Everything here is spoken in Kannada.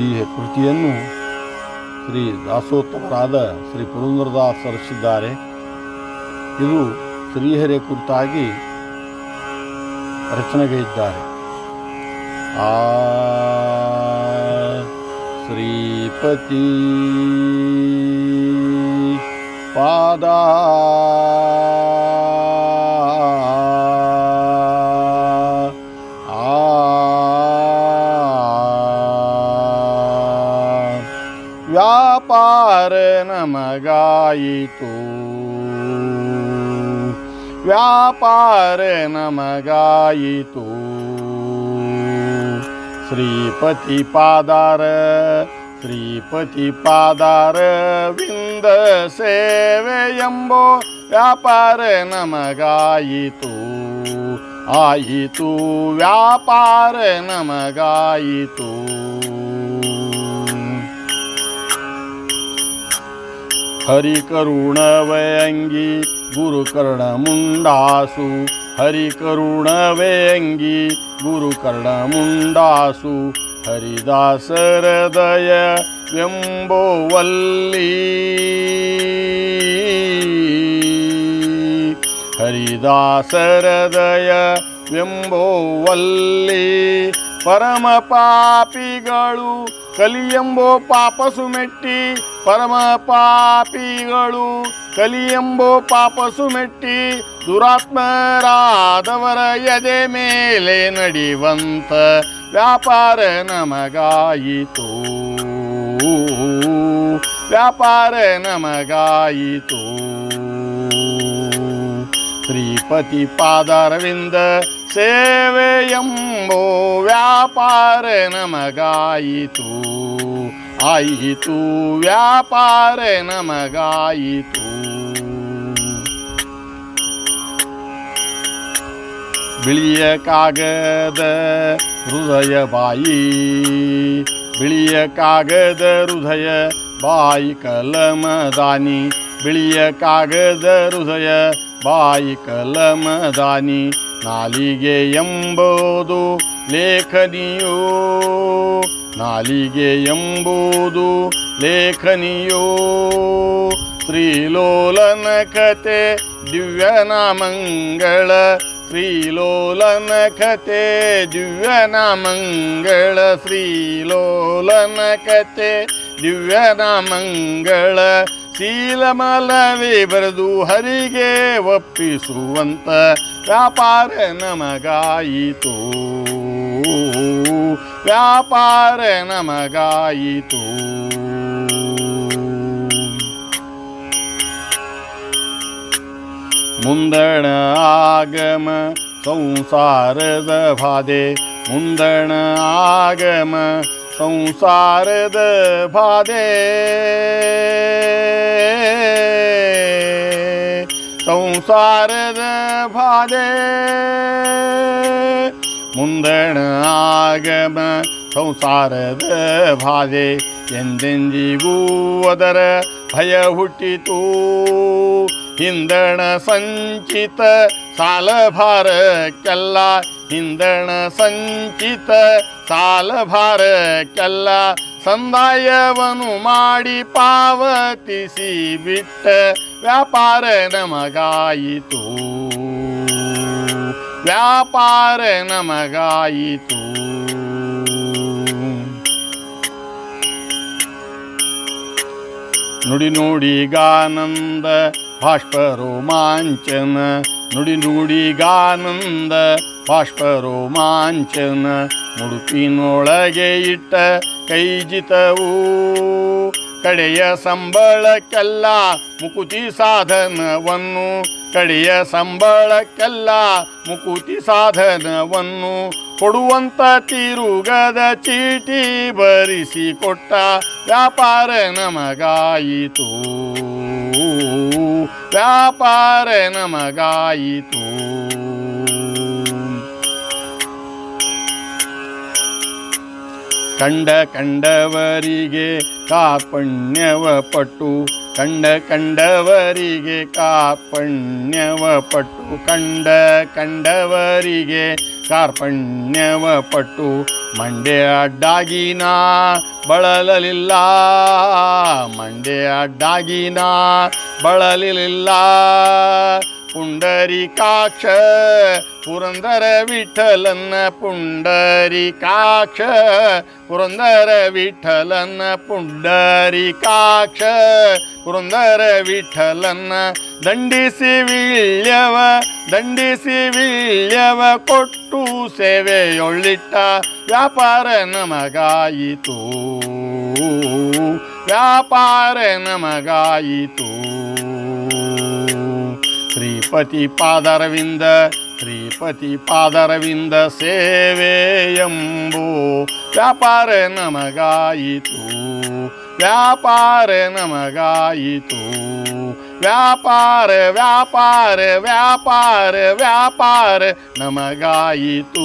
ಈ ಕೃತಿಯನ್ನು ಶ್ರೀ ದಾಸೋತ್ತಮರಾದ ಶ್ರೀ ಪುರಂದರದಾಸ್ ರಚಿಸಿದ್ದಾರೆ. ಇದು ಶ್ರೀಹರಿ ಕುರಿತಾಗಿ ರಚನೆಗೈದ್ದಾರೆ ಆ ಶ್ರೀಪತಿ ಪಾದ ವ್ಯಾಪಾರ ನಮಗಾಯಿತು. ವ್ಯಾಪಾರ ನಮಗಾಯಿತು. ಶ್ರೀಪತಿ ಪಾದಾರ ಶ್ರೀಪತಿ ಪಾದಾರ, ವಿಂದ ಸೇವೆ ಎಂಬೋ ವ್ಯಾಪಾರ ನಮಗಾಯಿತು. ಆಯಿತು, ವ್ಯಾಪಾರ ನಮಗಾಯಿತು. ಹರಿಕರುಣವಯಂಗಿ ಮುಂಡಾಸು ಹರಿಕರುಣವಯಂಗಿ ಗುರುಕರ್ಣ ಮುಂಡಾಸು ಹರಿದಾಸರದಯ ವೆಂಬೋವಲ್ಲಿ. ಹರಿದಾಸರದಯ ವೆಂಬೋವಲ್ಲಿ. ಪರಮ ಪಾಪಿಗಳು, ಕಲಿಯೆಂಬೋ ಪಾಪಸು ಮೆಟ್ಟಿ ಪರಮ ಪಾಪಿಗಳು, ಕಲಿಯೆಂಬೋ ಪಾಪಸು ಮೆಟ್ಟಿ ದುರಾತ್ಮರಾದವರ ಎದೆ ಮೇಲೆ ನಡಿವಂತ ವ್ಯಾಪಾರ ನಮಗಾಯಿತು. ವ್ಯಾಪಾರ ನಮಗಾಯಿತು. ಶ್ರೀಪತಿ ಪಾದಾರವಿಂದ शंभो व्यापार नमगाई तू आई तू व्यापार नमगाई तू बिळीय कागद हृदय बाई बिळीय कागद हृदय बाई कलमदानी बिळीय कागद हृदय बाई कलमदानी ನಾಲಿಗೆ ಎಂಬುದು ಲೇಖನಿಯೋ. ನಾಲಿಗೆ ಎಂಬುದು ಲೇಖನಿಯೋ. ಶ್ರೀಲೋಲನ ಕತೆ ದಿವ್ಯನಾಮಂಗಳ. ಶ್ರೀಲೋಲನ ಕತೆ ದಿವ್ಯನಾಮಂಗಳ. ಶ್ರೀಲೋಲನ ಕತೆ ದಿವ್ಯನಾಮಂಗಳ ಶೀಲಮಲವೇ ಬರೆದು ಹರಿಗೆ ಒಪ್ಪಿಸುವಂತ ವ್ಯಾಪಾರ ನಮಗಾಯಿತು. ವ್ಯಾಪಾರ ನಮಗಾಯಿತು. ಮುಂದಣ ಆಗಮ ಸಂಸಾರದ ಬಾಧೆ, ಮುಂದಣ ಆಗಮ ಸಂಸಾರದ ಬಾಧೆ. ಸಂಸಾರದ ಬಾಧೆ. ಮುಂದಣ ಆಗಮ ಸಂಸಾರದ ಬಾಧೆ. ಎಂದೆಂದಿಗೂ ಅದರ ಭಯ ಹುಟ್ಟಿತು. ಹಿಂದಣ ಸಂಚಿತ ಸಾಲ ಭಾರಕ್ಕೆಲ್ಲ ಹಿಂದಣ ಸಂಚಿತ ಸಾಲ ಭಾರಕ್ಕೆಲ್ಲ ಸಂದಾಯವನ್ನು ಮಾಡಿ ಪಾವತಿಸಿ ಬಿಟ್ಟ ವ್ಯಾಪಾರ ನಮಗಾಯಿತು. ವ್ಯಾಪಾರ ನಮಗಾಯಿತು. ನುಡಿ ನುಡಿಗಾನಂದ ಬಾಷ್ಪ ರೋಮಾಂಚನ ನುಡಿ ನುಡಿಗಾನಂದ ಬಾಷ್ಪ ರೋಮಾಂಚನ ಮುಡುಪಿನೊಳಗೆ ಇಟ್ಟ ಕೈಜಿತವು. ಕಡೆಯ ಸಂಬಳಕ್ಕೆಲ್ಲ ಮುಕುತಿ ಸಾಧನವನ್ನು. ಕಡೆಯ ಸಂಬಳಕ್ಕೆಲ್ಲ ಮುಕುತಿ ಸಾಧನವನ್ನು. ಕೊಡುವಂತ ತಿರುಗದ ಚೀಟಿ ಬರಿಸಿ ಕೊಟ್ಟ ವ್ಯಾಪಾರ ನಮಗಾಯಿತು. ವ್ಯಾಪಾರ ನಮಗಾಯಿತು. ಕಂಡ ಕಂಡವರಿಗೆ ಕಾಪಣ್ಯವ ಪಟ್ಟು ಕಂಡ ಕಂಡವರಿಗೆ ಕಾಪಣ್ಯವ ಪಟ್ಟು ಕಂಡ ಕಂಡವರಿಗೆ ಕಾರ್ಪಣ್ಯವ ಪಟ್ಟು ಮಂಡೆ ಅಡ್ಡಾಗಿನ ಬಳಲಲಿಲ್ಲ ಮಂಡೆ ಅಡ್ಡಾಗಿನ ಬಳಲಿಲ್ಲ ಪುಂಡರಿಕಾಕ್ಷ ಪುರಂದರ ವಿಠಲನ್ನ ಪುಂಡರಿಕಾಕ್ಷ ಪುರಂದರ ವಿಠಲನ್ನ ಪುಂಡರಿಕಾಕ್ಷ ಪುರಂದರ ವಿಠಲನ್ನ ದಂಡಿಸಿ ವೀಳ್ಯವ ದಂಡಿಸಿ ವೀಳ್ಯವ ಕೊಟ್ಟು ಸೇವೆಯೊಳ್ಳಿಟ್ಟ ವ್ಯಾಪಾರ ನಮಗಾಯಿತು ವ್ಯಾಪಾರ ನಮಗಾಯಿತು ಶ್ರೀಪತಿ ಪಾದರವಿಂದ ಶ್ರೀಪತಿ ಪಾದರವಿಂದ ಸೇವೆ ಎಂಬೋ. ವ್ಯಾಪಾರ ನಮಗಾಯಿತು ವ್ಯಾಪಾರ ನಮಗಾಯಿತು. ವ್ಯಾಪಾರ ವ್ಯಾಪಾರ ವ್ಯಾಪಾರ ವ್ಯಾಪಾರ ನಮಗಾಯಿತು.